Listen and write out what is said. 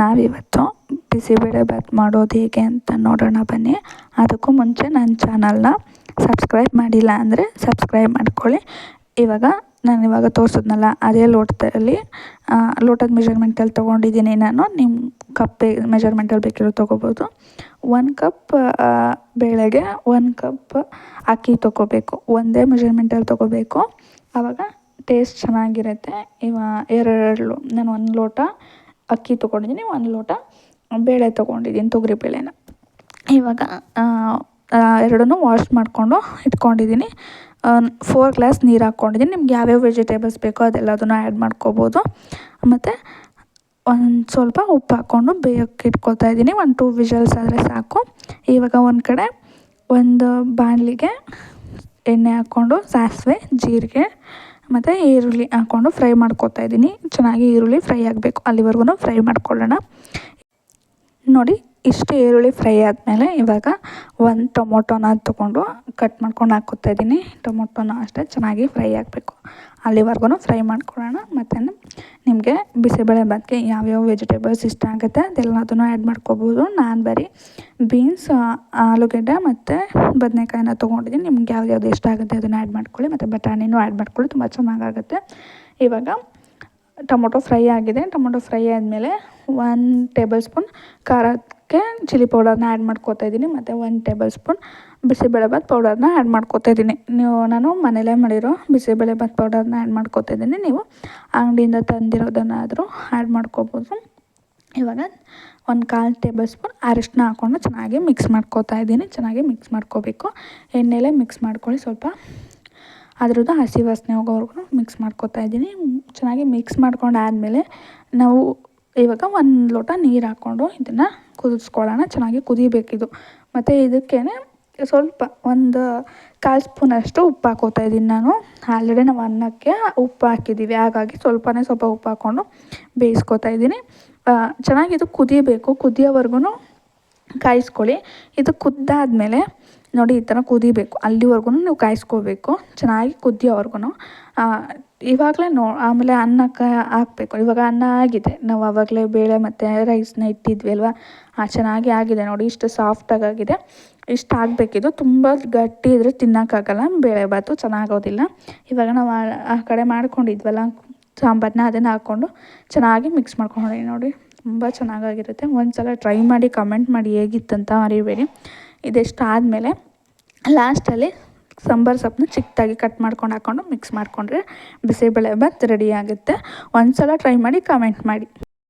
ನಾವಿವತ್ತು ಬಿಸಿಬೇಳೆ ಬಾತ್ ಮಾಡೋದು ಹೇಗೆ ಅಂತ ನೋಡೋಣ ಬನ್ನಿ. ಅದಕ್ಕೂ ಮುಂಚೆ ನನ್ನ ಚಾನಲ್ನ ಸಬ್ಸ್ಕ್ರೈಬ್ ಮಾಡಿಲ್ಲ ಅಂದರೆ ಸಬ್ಸ್ಕ್ರೈಬ್ ಮಾಡ್ಕೊಳ್ಳಿ. ಇವಾಗ ನಾನು ಇವಾಗ ತೋರಿಸಿದ್ನಲ್ಲ, ಅದೇ ಲೋಟದಲ್ಲಿ ಲೋಟದ ಮೆಜರ್ಮೆಂಟಲ್ಲಿ ತೊಗೊಂಡಿದ್ದೀನಿ ನಾನು. ನಿಮ್ಮ ಕಪ್ ಮೆಜರ್ಮೆಂಟಲ್ಲಿ ಬೇಕಿರೋ ತೊಗೋಬೋದು. ಒಂದು ಕಪ್ ಬೇಳೆಗೆ ಒಂದು ಕಪ್ ಅಕ್ಕಿ ತೊಗೋಬೇಕು. ಒಂದೇ ಮೆಜರ್ಮೆಂಟಲ್ಲಿ ತೊಗೋಬೇಕು. ಆವಾಗ ಟೇಸ್ಟ್ ಚೆನ್ನಾಗಿರುತ್ತೆ. ಇವ ಎರಡು ನಾನು ಒಂದು ಲೋಟ ಅಕ್ಕಿ ತೊಗೊಂಡಿದ್ದೀನಿ, ಒಂದು ಲೋಟ ಬೇಳೆ ತೊಗೊಂಡಿದ್ದೀನಿ, ತೊಗರಿ ಬೇಳೆನ. ಇವಾಗ ಎರಡನ್ನೂ ವಾಶ್ ಮಾಡಿಕೊಂಡು ಇಟ್ಕೊಂಡಿದ್ದೀನಿ. ಫೋರ್ ಗ್ಲಾಸ್ ನೀರು ಹಾಕ್ಕೊಂಡಿದ್ದೀನಿ. ನಿಮ್ಗೆ ಯಾವ್ಯಾವ ವೆಜಿಟೇಬಲ್ಸ್ ಬೇಕೋ ಅದೆಲ್ಲದನ್ನು ಆ್ಯಡ್ ಮಾಡ್ಕೋಬೋದು. ಮತ್ತು ಒಂದು ಸ್ವಲ್ಪ ಉಪ್ಪು ಹಾಕ್ಕೊಂಡು ಬೇಯಕ್ಕೆ ಇಟ್ಕೊತಾ ಇದ್ದೀನಿ. ಒಂದು ಟೂ ವಿಷಲ್ಸ್ ಆದರೆ ಸಾಕು. ಇವಾಗ ಒಂದು ಕಡೆ ಒಂದು ಬಾಣಲಿಗೆ ಎಣ್ಣೆ ಹಾಕ್ಕೊಂಡು ಸಾಸಿವೆ, ಜೀರಿಗೆ ಮತ್ತು ಈರುಳ್ಳಿ ಹಾಕ್ಕೊಂಡು ಫ್ರೈ ಮಾಡ್ಕೊತಾ ಇದ್ದೀನಿ. ಚೆನ್ನಾಗಿ ಈರುಳ್ಳಿ ಫ್ರೈ ಆಗಬೇಕು. ಅಲ್ಲಿವರೆಗೂ ಫ್ರೈ ಮಾಡ್ಕೊಳ್ಳೋಣ. ನೋಡಿ, ಇಷ್ಟು ಈರುಳ್ಳಿ ಫ್ರೈ ಆದಮೇಲೆ ಇವಾಗ ಒಂದು ಟೊಮೊಟೊನ ತೊಗೊಂಡು ಕಟ್ ಮಾಡ್ಕೊಂಡು ಹಾಕೋತಾ ಇದ್ದೀನಿ. ಟೊಮೊಟೊನ ಅಷ್ಟೇ ಚೆನ್ನಾಗಿ ಫ್ರೈ ಆಗಬೇಕು. ಅಲ್ಲಿವರೆಗೂ ಫ್ರೈ ಮಾಡ್ಕೊಳ್ಳೋಣ. ಮತ್ತು ನಿಮಗೆ ಬಿಸಿಬೇಳೆ ಬಾತ್ಗೆ ಯಾವ್ಯಾವ ವೆಜಿಟೇಬಲ್ಸ್ ಇಷ್ಟ ಆಗುತ್ತೆ ಅದೆಲ್ಲದನ್ನು ಆ್ಯಡ್ ಮಾಡ್ಕೋಬೋದು. ನಾನು ಬರೀ ಬೀನ್ಸ್, ಆಲೂಗಡ್ಡೆ ಮತ್ತು ಬದನೆಕಾಯಿನ ತೊಗೊಂಡಿದ್ದೀನಿ. ನಿಮ್ಗೆ ಯಾವ್ದು ಇಷ್ಟ ಆಗುತ್ತೆ ಅದನ್ನು ಆ್ಯಡ್ ಮಾಡ್ಕೊಳ್ಳಿ. ಮತ್ತು ಬಟಾಣಿನೂ ಆ್ಯಡ್ ಮಾಡ್ಕೊಳ್ಳಿ. ತುಂಬ ಚೆನ್ನಾಗಾಗುತ್ತೆ. ಇವಾಗ ಟೊಮೊಟೊ ಫ್ರೈ ಆಗಿದೆ. ಟೊಮೊಟೊ ಫ್ರೈ ಆದಮೇಲೆ ಒನ್ ಟೇಬಲ್ ಸ್ಪೂನ್ ಖಾರಕ್ಕೆ ಚಿಲ್ಲಿ ಪೌಡರ್ನ ಆ್ಯಡ್ ಮಾಡ್ಕೋತಾ ಇದ್ದೀನಿ. ಮತ್ತು ಒನ್ ಟೇಬಲ್ ಸ್ಪೂನ್ ಬಿಸಿಬೇಳೆಭಾತ್ ಪೌಡರ್ನ ಆ್ಯಡ್ ಮಾಡ್ಕೋತಾ ಇದ್ದೀನಿ. ನೀವು, ನಾನು ಮನೇಲೇ ಮಾಡಿರೋ ಬಿಸಿಬೇಳೆಭಾತ್ ಪೌಡರ್ನ ಆ್ಯಡ್ ಮಾಡ್ಕೋತಾ ಇದ್ದೀನಿ. ನೀವು ಅಂಗಡಿಯಿಂದ ತಂದಿರೋದನ್ನಾದರೂ ಆ್ಯಡ್ ಮಾಡ್ಕೋಬೋದು. ಇವಾಗ ಒಂದು ಕಾಲು ಟೇಬಲ್ ಸ್ಪೂನ್ ಅರಿಶಿನ ಹಾಕ್ಕೊಂಡು ಚೆನ್ನಾಗಿ ಮಿಕ್ಸ್ ಮಾಡ್ಕೋತಾ ಇದ್ದೀನಿ. ಚೆನ್ನಾಗಿ ಮಿಕ್ಸ್ ಮಾಡ್ಕೋಬೇಕು. ಎಣ್ಣೆಲೇ ಮಿಕ್ಸ್ ಮಾಡ್ಕೊಳ್ಳಿ. ಸ್ವಲ್ಪ ಅದ್ರದ್ದು ಹಸಿ ವಾಸನೆ ಹೋಗೋವರೆಗೂ ಮಿಕ್ಸ್ ಮಾಡ್ಕೋತಾ ಇದ್ದೀನಿ. ಚೆನ್ನಾಗಿ ಮಿಕ್ಸ್ ಮಾಡ್ಕೊಂಡಾದಮೇಲೆ ನಾವು ಇವಾಗ ಒಂದು ಲೋಟ ನೀರು ಹಾಕ್ಕೊಂಡು ಇದನ್ನು ಕುದಿಸ್ಕೊಳ್ಳೋಣ. ಚೆನ್ನಾಗಿ ಕುದಿಬೇಕಿದು. ಮತ್ತು ಇದಕ್ಕೇ ಸ್ವಲ್ಪ ಒಂದು ಕಾಲು ಸ್ಪೂನಷ್ಟು ಉಪ್ಪು ಹಾಕೋತಾ ಇದ್ದೀನಿ ನಾನು. ಆಲ್ರೆಡಿ ನಾವು ಅನ್ನಕ್ಕೆ ಉಪ್ಪು ಹಾಕಿದ್ದೀವಿ. ಹಾಗಾಗಿ ಸ್ವಲ್ಪನೇ ಸ್ವಲ್ಪ ಉಪ್ಪು ಹಾಕ್ಕೊಂಡು ಬೇಯಿಸ್ಕೊತಾ ಇದ್ದೀನಿ. ಚೆನ್ನಾಗಿ ಇದು ಕುದಿಬೇಕು. ಕುದಿಯೋವರೆಗೂ ಕಾಯಿಸ್ಕೊಳ್ಳಿ. ಇದು ಕುದ್ದಾದಮೇಲೆ ನೋಡಿ, ಈ ಥರ ಕುದಿಬೇಕು. ಅಲ್ಲಿವರೆಗೂ ನೀವು ಕಾಯಿಸ್ಕೋಬೇಕು. ಚೆನ್ನಾಗಿ ಕುದಿಯೋವರೆಗೂ ಇವಾಗಲೇ ನೋ, ಆಮೇಲೆ ಅನ್ನಕ್ಕೆ ಹಾಕಬೇಕು. ಇವಾಗ ಅನ್ನ ಆಗಿದೆ. ನಾವು ಆವಾಗಲೇ ಬೇಳೆ ಮತ್ತು ರೈಸ್ನ ಇಟ್ಟಿದ್ವಿ ಅಲ್ವಾ? ಚೆನ್ನಾಗಿ ಆಗಿದೆ ನೋಡಿ. ಇಷ್ಟು ಸಾಫ್ಟಾಗಿ ಆಗಿದೆ ಇಷ್ಟು ಆಗಬೇಕಿದು ತುಂಬ ಗಟ್ಟಿ ಇದ್ದರೆ ತಿನ್ನೋಕ್ಕಾಗಲ್ಲ. ಬೇಳೆಭಾತು ಚೆನ್ನಾಗೋದಿಲ್ಲ. ಇವಾಗ ನಾವು ಆ ಕಡೆ ಮಾಡ್ಕೊಂಡಿದ್ವಲ್ಲ ಸಾಂಬಾರನ್ನ ಅದನ್ನು ಹಾಕ್ಕೊಂಡು ಚೆನ್ನಾಗಿ ಮಿಕ್ಸ್ ಮಾಡ್ಕೊಂಡು ನೋಡಿ. ತುಂಬ ಚೆನ್ನಾಗಾಗಿರುತ್ತೆ. ಒಂದು ಸಲ ಟ್ರೈ ಮಾಡಿ ಕಮೆಂಟ್ ಮಾಡಿ ಹೇಗಿತ್ತಂತ ಮರಿಬೇಡಿ. ಇದೆಷ್ಟು ಆದಮೇಲೆ ಲಾಸ್ಟಲ್ಲಿ ಸಾಂಬಾರು ಸೊಪ್ಪನ್ನ ಚಿಕ್ಕದಾಗಿ ಕಟ್ ಮಾಡ್ಕೊಂಡು ಹಾಕ್ಕೊಂಡು ಮಿಕ್ಸ್ ಮಾಡಿಕೊಂಡ್ರೆ ಬಿಸಿಬೇಳೆ ಭಾತ್ ರೆಡಿ ಆಗುತ್ತೆ. ಒಂದು ಸಲ ಟ್ರೈ ಮಾಡಿ ಕಮೆಂಟ್ ಮಾಡಿ.